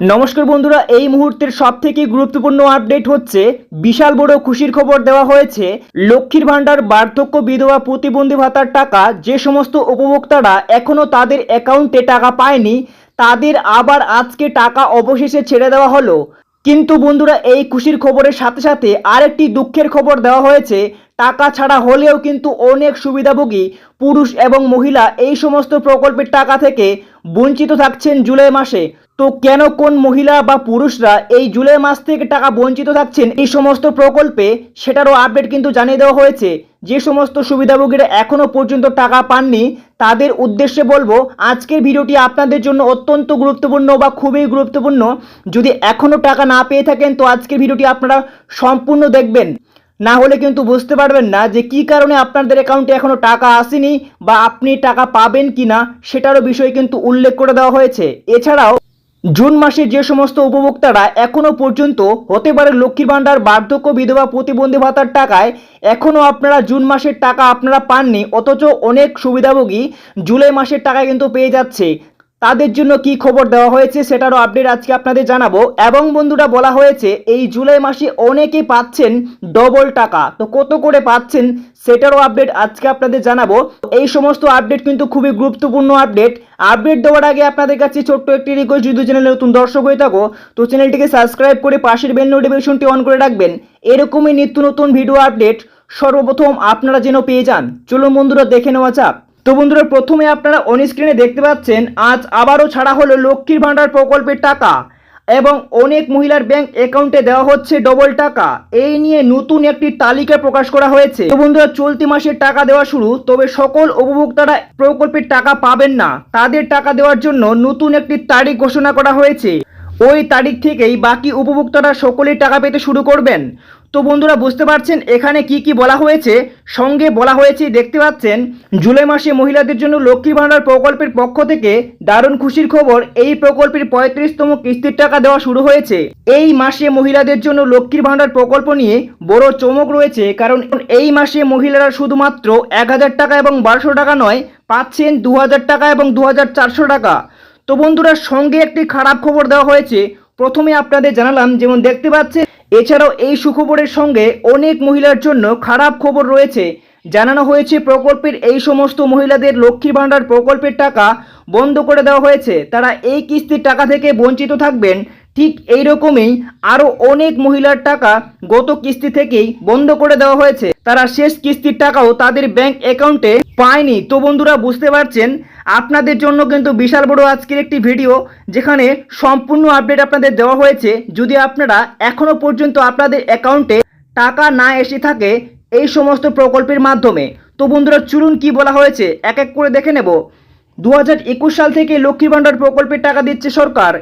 নমস্কার বন্ধুরা, এই মুহূর্তের সব থেকে গুরুত্বপূর্ণ আপডেট হচ্ছে, বিশাল বড় খুশির খবর দেওয়া হয়েছে, লক্ষ্মীর ভাণ্ডার, বার্ধক্য, বিধবা, প্রতিবন্ধী ভাতার টাকা, যে সমস্ত উপভোক্তারা এখনও তাদের অ্যাকাউন্টে টাকা পায়নি, তাদের আবার আজকে টাকা অবশেষে ছেড়ে দেওয়া হলো। কিন্তু বন্ধুরা, এই খুশির খবরের সাথে সাথে আরেকটি দুঃখের খবর দেওয়া হয়েছে, টাকা ছাড়া হলেও কিন্তু অনেক সুবিধাভোগী পুরুষ এবং মহিলা এই সমস্ত প্রকল্পের টাকা থেকে বঞ্চিত থাকছেন জুলাই মাসে। তো কেন কোন মহিলা বা পুরুষরা এই জুলাই মাস থেকে টাকা বঞ্চিত থাকছেন? এই সমস্ত প্রকল্পে সেটারও আপডেট কিন্তু জানিয়ে দেওয়া হয়েছে। যে সমস্ত সুবিধাভোগীরা এখনও পর্যন্ত টাকা পাননি, তাদের উদ্দেশ্যে বলব, আজকের ভিডিওটি আপনাদের জন্য অত্যন্ত গুরুত্বপূর্ণ বা খুবই গুরুত্বপূর্ণ। যদি এখনও টাকা না পেয়ে থাকেন, তো আজকের ভিডিওটি আপনারা সম্পূর্ণ দেখবেন। না হলে কিন্তু বুঝতে পারবেন না যে কি কারণে আপনাদের অ্যাকাউন্টে এখনও টাকা আসেনি বা আপনি টাকা পাবেন কি না সেটারও বিষয় কিন্তু উল্লেখ করে দেওয়া হয়েছে। এছাড়াও জুন মাসে যে সমস্ত উপভোক্তারা এখনও পর্যন্ত হতে পারে লক্ষ্মীর ভাণ্ডার, বার্ধক্য, বিধবা, প্রতিবন্ধী ভাতার টাকায় এখনও আপনারা জুন মাসের টাকা আপনারা পাননি, অথচ অনেক সুবিধাভোগী জুলাই মাসের টাকা কিন্তু পেয়ে যাচ্ছে। তাদের জন্য কি খবর দেওয়া হয়েছে সেটারও আপডেট আজকে আপনাদের জানাব। এবং বন্ধুরা, বলা হয়েছে এই জুলাই মাসে অনেকেই পাচ্ছেন ডবল টাকা। তো কত করে পাচ্ছেন সেটারও আপডেট আজকে আপনাদের জানাব। এই সমস্ত আপডেট কিন্তু খুবই গুরুত্বপূর্ণ আপডেট আপডেট দেওয়ার আগে আপনাদের কাছে ছোট্ট একটি রিকোয়েস্ট যদি চ্যানেলে নতুন দর্শক হয়ে থাকো, তো চ্যানেলটিকে সাবস্ক্রাইব করে পাশের বেল নোটিফিকেশনটি অন করে রাখবেন। এরকমই নিত্য নতুন ভিডিও আপডেট সর্বপ্রথম আপনারা যেন পেয়ে যান। চলুন বন্ধুরা, দেখে নেওয়া যাক। তো বন্ধুরা, প্রথমে আপনারা অন স্ক্রিনে দেখতে পাচ্ছেন, আজ আবারও ছাড়া হলো লক্ষ্মীর ভাণ্ডার প্রকল্পের টাকা এবং অনেক মহিলার ব্যাংক অ্যাকাউন্টে দেওয়া হচ্ছে ডবল টাকা। এই নিয়ে নতুন একটি তালিকা প্রকাশ করা হয়েছে। তো বন্ধুরা, চলতি মাসের টাকা দেওয়া শুরু, তবে সকল উপভোক্তারা প্রকল্পের টাকা পাবেন না। তাদের টাকা দেওয়ার জন্য নতুন একটি তারিখ ঘোষণা করা হয়েছে। ওই তারিখ থেকেই বাকি উপভোক্তারা সকলেই টাকা পেতে শুরু করবেন। তো বন্ধুরা বুঝতে পারছেন, এখানে কি কি বলা হয়েছে? সঙ্গে বলা হয়েছে দেখতে পাচ্ছেন, জুলাই মাসে মহিলাদের জন্য লক্ষ্মী ভাণ্ডার প্রকল্পের পক্ষ থেকে দারুণ খুশির খবর। এই প্রকল্পের পঁয়ত্রিশতম কিস্তির টাকা দেওয়া শুরু হয়েছে। এই মাসে মহিলাদের জন্য লক্ষ্মীর ভাণ্ডার প্রকল্প নিয়ে বড় চমক রয়েছে, কারণ এই মাসে মহিলারা শুধুমাত্র এক হাজার টাকা এবং বারোশো টাকা নয়, পাচ্ছেন দু হাজার টাকা এবং দু হাজার চারশো টাকা। তো বন্ধুরা, সঙ্গে একটি খারাপ খবর দেওয়া হয়েছে। প্রথমে আপনাদের জানালাম, যেমন দেখতে পাচ্ছেন এছাড়াও এই সুখবরের সঙ্গে অনেক মহিলার জন্য খারাপ খবর রয়েছে। জানানো হয়েছে, প্রকল্পের এই সমস্ত মহিলাদের লক্ষ্মী ভাণ্ডার প্রকল্পের টাকা বন্ধ করে দেওয়া হয়েছে। তারা এই কিস্তির টাকা থেকে বঞ্চিত থাকবেন। ঠিক এই রকমই আরও অনেক মহিলার টাকা গত কিস্তি থেকেই বন্ধ করে দেওয়া হয়েছে। তারা শেষ কিস্তির টাকাও তাদের ব্যাংক অ্যাকাউন্টে পায়নি। তো বন্ধুরা, বুঝতে পারছেন? আপনাদের জন্য কিন্তু বিশাল বড় আজকের একটি ভিডিও, যেখানে সম্পূর্ণ আপডেট আপনাদের দেওয়া হয়েছে। যদি আপনারা এখনও পর্যন্ত আপনাদের অ্যাকাউন্টে টাকা না এসে থাকে এই সমস্ত প্রকল্পের মাধ্যমে, তো বন্ধুরা চলুন কি বলা হয়েছে, এক এক করে দেখে নেব। দু হাজার একুশ সাল থেকে লক্ষ্মী ভাণ্ডার প্রকল্পের টাকা দিচ্ছে সরকার।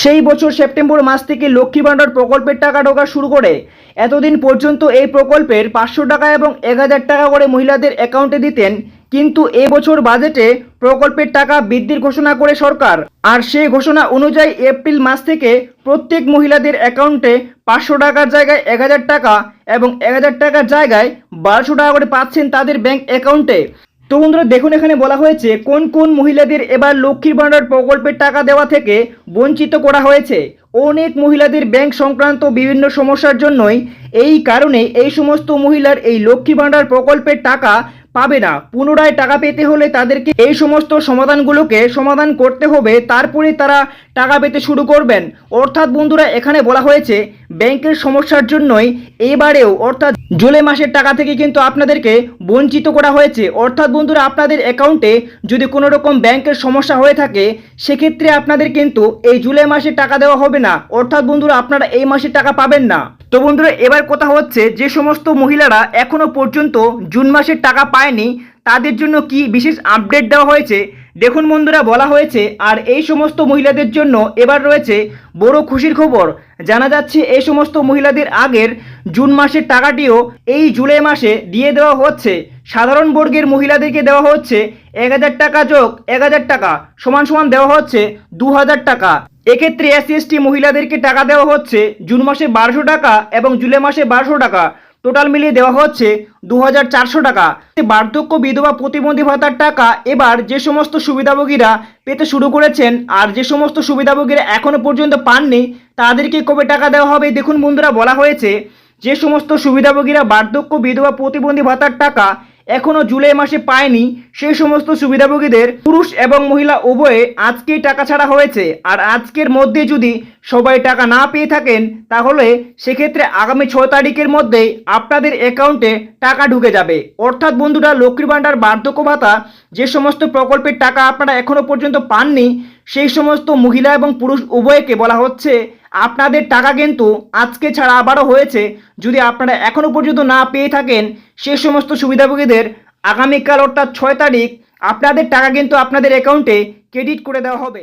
সেই বছর সেপ্টেম্বর মাস থেকে লক্ষ্মী ভাণ্ডার প্রকল্পের টাকা ঢোকা শুরু করে। এতদিন পর্যন্ত এই প্রকল্পের পাঁচশো টাকা এবং এক হাজার টাকা করে মহিলাদের অ্যাকাউন্টে দিতেন কিন্তু এবছর বাজেটে প্রকল্পের টাকা বৃদ্ধির ঘোষণা করে সরকার। আর সেই ঘোষণা অনুযায়ী এপ্রিল মাস থেকে প্রত্যেক মহিলাদের অ্যাকাউন্টে পাঁচশো টাকার জায়গায় এক হাজার টাকা এবং এক হাজার টাকার জায়গায় বারোশো টাকা করে পাচ্ছেন তাদের ব্যাংক অ্যাকাউন্টে। তো বন্ধুরা, দেখুন এখানে বলা হয়েছে, কোন কোন মহিলাদের এবার লক্ষ্মীর ভাণ্ডার প্রকল্পের টাকা দেওয়া থেকে বঞ্চিত করা হয়েছে। অনেক মহিলাদের ব্যাংক সংক্রান্ত বিভিন্ন সমস্যার জন্যই এই কারণে এই সমস্ত মহিলার এই লক্ষ্মী ভাণ্ডার প্রকল্পের টাকা পাবে না। পুনরায় টাকা পেতে হলে তাদেরকে এই সমস্ত সমাধানগুলোকে সমাধান করতে হবে তারপরে তারা টাকা পেতে শুরু করবেন। অর্থাৎ বন্ধুরা, এখানে বলা হয়েছে, ব্যাংকের সমস্যার জন্যই এবারেও, অর্থাৎ জুলাই মাসের টাকা থেকে কিন্তু আপনাদেরকে বঞ্চিত করা হয়েছে। অর্থাৎ বন্ধুরা, আপনাদের অ্যাকাউন্টে যদি কোনো রকম ব্যাংকের সমস্যা হয়ে থাকে, সেক্ষেত্রে আপনাদের কিন্তু এই জুলাই মাসে টাকা দেওয়া হবে না। অর্থাৎ বন্ধুরা, আপনারা এই মাসে টাকা পাবেন না। তো বন্ধুরা, এবার কথা হচ্ছে যে সমস্ত মহিলারা এখনও পর্যন্ত জুন মাসের টাকা পায়নি, তাদের জন্য কি বিশেষ আপডেট দেওয়া হয়েছে? দেখুন বন্ধুরা, বলা হয়েছে, আর এই সমস্ত মহিলাদের জন্য এবার রয়েছে বড় খুশির খবর। জানা যাচ্ছে, এই সমস্ত মহিলাদের আগের জুন মাসের টাকাটিও এই জুলাই মাসে দিয়ে দেওয়া হচ্ছে। সাধারণ বর্গের মহিলাদেরকে দেওয়া হচ্ছে এক হাজার টাকা যোগ এক হাজার টাকা সমান সমান দেওয়া হচ্ছে দু হাজার টাকা। এক্ষেত্রে এসসি, এসটি মহিলাদেরকে টাকা দেওয়া হচ্ছে জুন মাসে বারোশো টাকা এবং জুলাই মাসে বারোশো টাকা। টোটাল মিলিয়ে দেওয়া হচ্ছে দু হাজার চারশো টাকা। বার্ধক্য, বিধবা, প্রতিবন্ধী ভাতার টাকা এবার যে সমস্ত সুবিধাভোগীরা পেতে শুরু করেছেন আর যে সমস্ত সুবিধাভোগীরা এখনও পর্যন্ত পাননি, তাদেরকে কবে টাকা দেওয়া হবে দেখুন বন্ধুরা, বলা হয়েছে যে সমস্ত সুবিধাভোগীরা বার্ধক্য, বিধবা, প্রতিবন্ধী ভাতার টাকা এখনও জুলাই মাসে পায়নি। সেই সমস্ত সুবিধাভোগীদের পুরুষ এবং মহিলা উভয়ে আজকেই টাকা ছাড়া হয়েছে। আর আজকের মধ্যে যদি সবাই টাকা না পেয়ে থাকেন, তাহলে সেক্ষেত্রে আগামী ছয় তারিখের মধ্যেই আপনাদের অ্যাকাউন্টে টাকা ঢুকে যাবে। অর্থাৎ বন্ধুরা, লক্ষ্মীর ভাণ্ডার, বার্ধক্য ভাতা, যে সমস্ত প্রকল্পের টাকা আপনারা এখনও পর্যন্ত পাননি সেই সমস্ত মহিলা এবং পুরুষ উভয়কে বলা হচ্ছে, আপনাদের টাকা কিন্তু আজকে ছাড়া আবারও হয়েছে। যদি আপনারা এখনও পর্যন্ত না পেয়ে থাকেন সেই সমস্ত সুবিধাভোগীদের আগামীকাল অর্থাৎ ছয় তারিখ আপনাদের টাকা কিন্তু আপনাদের অ্যাকাউন্টে ক্রেডিট করে দেওয়া হবে।